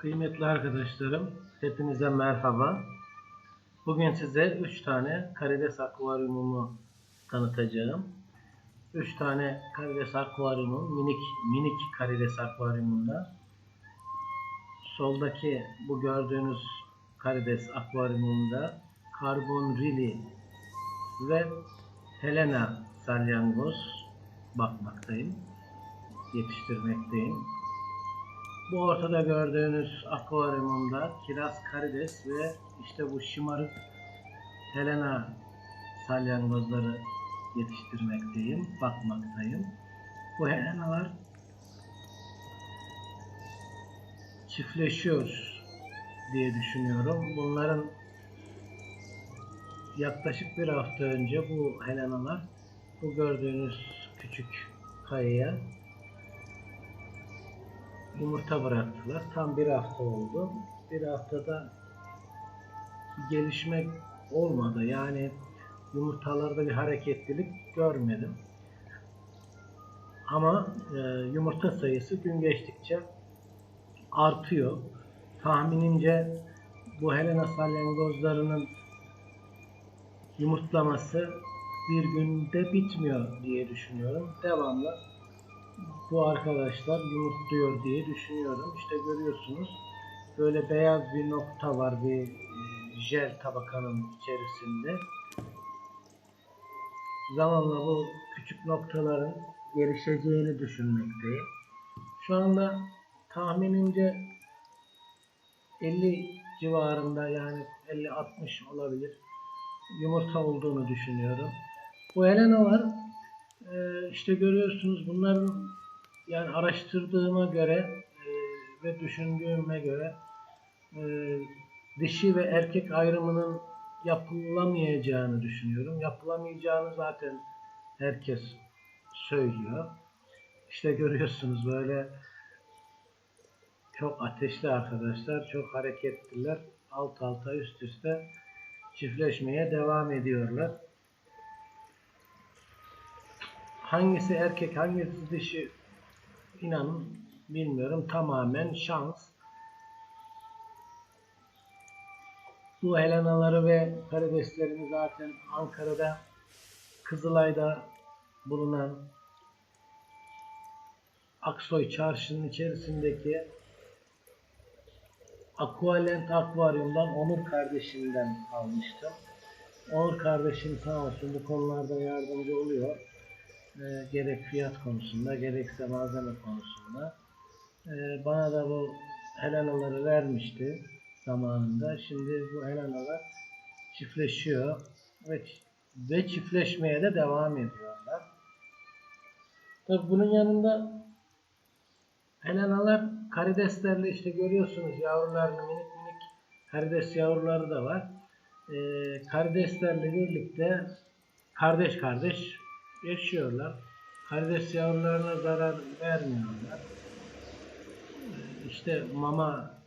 Kıymetli arkadaşlarım, hepinize merhaba. Bugün size 3 tane karides akvaryumumu tanıtacağım. 3 tane karides akvaryumum, minik minik karides akvaryumunda. Soldaki bu gördüğünüz karides akvaryumunda karbon rili ve Helena salyangoz bakmaktayım, yetiştirmekteyim. Bu ortada gördüğünüz akvaryumumda kiraz karides ve işte bu şımarık Helena salyangozları yetiştirmekteyim, bakmaktayım. Bu Helenalar çiftleşiyor diye düşünüyorum. Bunların yaklaşık bir hafta önce bu Helenalar bu gördüğünüz küçük kayaya yumurta bıraktılar. Tam bir hafta oldu. Bir haftada gelişme olmadı. Yani yumurtalarda bir hareketlilik görmedim. Ama e, yumurta sayısı gün geçtikçe artıyor. Tahminimce bu Helena salyangozlarının yumurtlaması bir günde bitmiyor diye düşünüyorum. Devamlı bu arkadaşlar yumurtluyor diye düşünüyorum. İşte görüyorsunuz böyle beyaz bir nokta var bir e, jel tabakanın içerisinde. Zamanla bu küçük noktaların gelişeceğini düşünmekteyim. Şu anda tahminimce 50 civarında yani 50-60 olabilir yumurta olduğunu düşünüyorum. Bu Helenalar e, işte görüyorsunuz bunların yani araştırdığıma göre e, ve düşündüğüme göre e, dişi ve erkek ayrımının yapılamayacağını düşünüyorum. Yapılamayacağını zaten herkes söylüyor. İşte görüyorsunuz böyle çok ateşli arkadaşlar, çok hareketliler. Alt alta üst üste çiftleşmeye devam ediyorlar. Hangisi erkek, hangisi dişi inanın bilmiyorum. Tamamen şans. Bu Helenaları ve karideslerini zaten Ankara'da Kızılay'da bulunan Aksoy Çarşı'nın içerisindeki Aqualent Akvaryum'dan Onur kardeşimden almıştım. Onur kardeşim sağ olsun bu konularda yardımcı oluyor. E, gerek fiyat konusunda gerekse malzeme konusunda. E, bana da bu Helena'ları vermişti zamanında. Şimdi bu Helena'lar çiftleşiyor ve, ve çiftleşmeye de devam ediyorlar. Tabi bunun yanında Helenalar karideslerle işte görüyorsunuz yavrularını minik minik karides yavruları da var. Ee, karideslerle birlikte kardeş kardeş yaşıyorlar. Karides yavrularına zarar vermiyorlar. İşte mama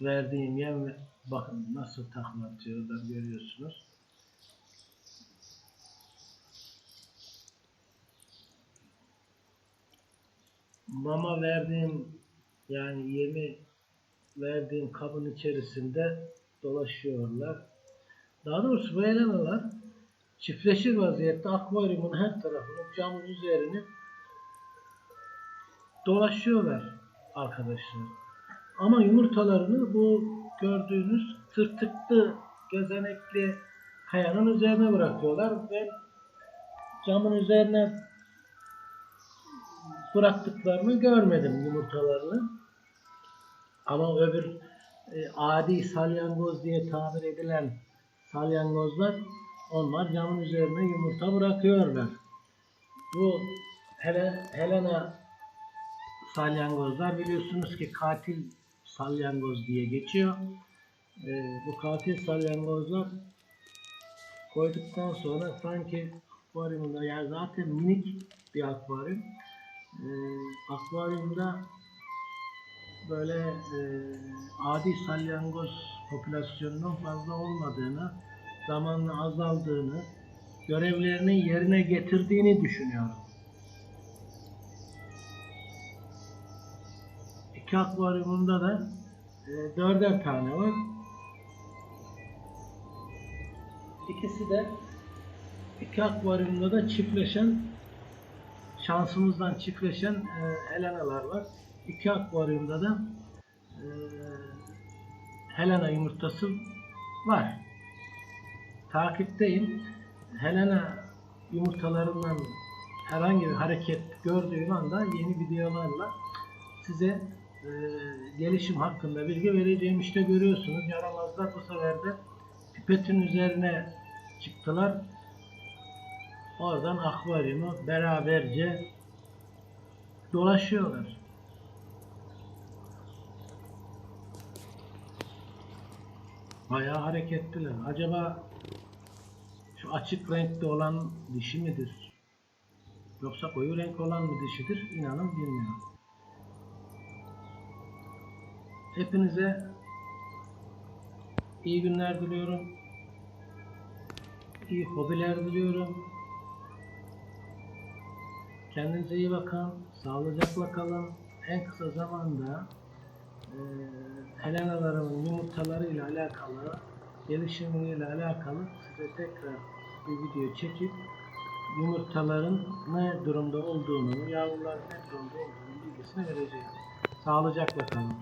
verdiğim yem bakın nasıl takla atıyorlar görüyorsunuz. mama verdiğim yani yemi verdiğim kabın içerisinde dolaşıyorlar. Daha doğrusu bu elemanlar çiftleşir vaziyette akvaryumun her tarafını camın üzerini dolaşıyorlar arkadaşlar. Ama yumurtalarını bu gördüğünüz tırtıklı gezenekli kayanın üzerine bırakıyorlar ve camın üzerine bıraktıklarını görmedim yumurtalarını. Ama öbür e, adi salyangoz diye tabir edilen salyangozlar onlar camın üzerine yumurta bırakıyorlar. Bu Hele, Helena salyangozlar biliyorsunuz ki katil salyangoz diye geçiyor. E, bu katil salyangozlar koyduktan sonra sanki akvaryumda yani zaten minik bir akvaryum e, akvaryumda böyle e, adi salyangoz popülasyonunun fazla olmadığını, zamanla azaldığını, görevlerini yerine getirdiğini düşünüyorum. İki akvaryumunda da e, dörder tane var. İkisi de iki akvaryumda da çiftleşen şansımızdan çiftleşen e, Helena'lar var. İki akvaryumda da e, Helena yumurtası var. Takipteyim. Helena yumurtalarından herhangi bir hareket gördüğüm anda yeni videolarla size e, gelişim hakkında bilgi vereceğim. İşte görüyorsunuz yaramazlar bu sefer de pipetin üzerine çıktılar. Oradan akvaryumu beraberce dolaşıyorlar. Bayağı hareketliler. Acaba açık renkte olan dişi midir? Yoksa koyu renk olan mı dişidir? İnanın bilmiyorum. Hepinize iyi günler diliyorum. İyi hobiler diliyorum. Kendinize iyi bakın. Sağlıcakla kalın. En kısa zamanda eee Helenalarımın yumurtalarıyla alakalı, gelişimiyle alakalı size tekrar bir video çekip yumurtaların ne durumda olduğunu, yavruların ne durumda olduğunu bilgisini vereceğim. Sağlıcakla kalın.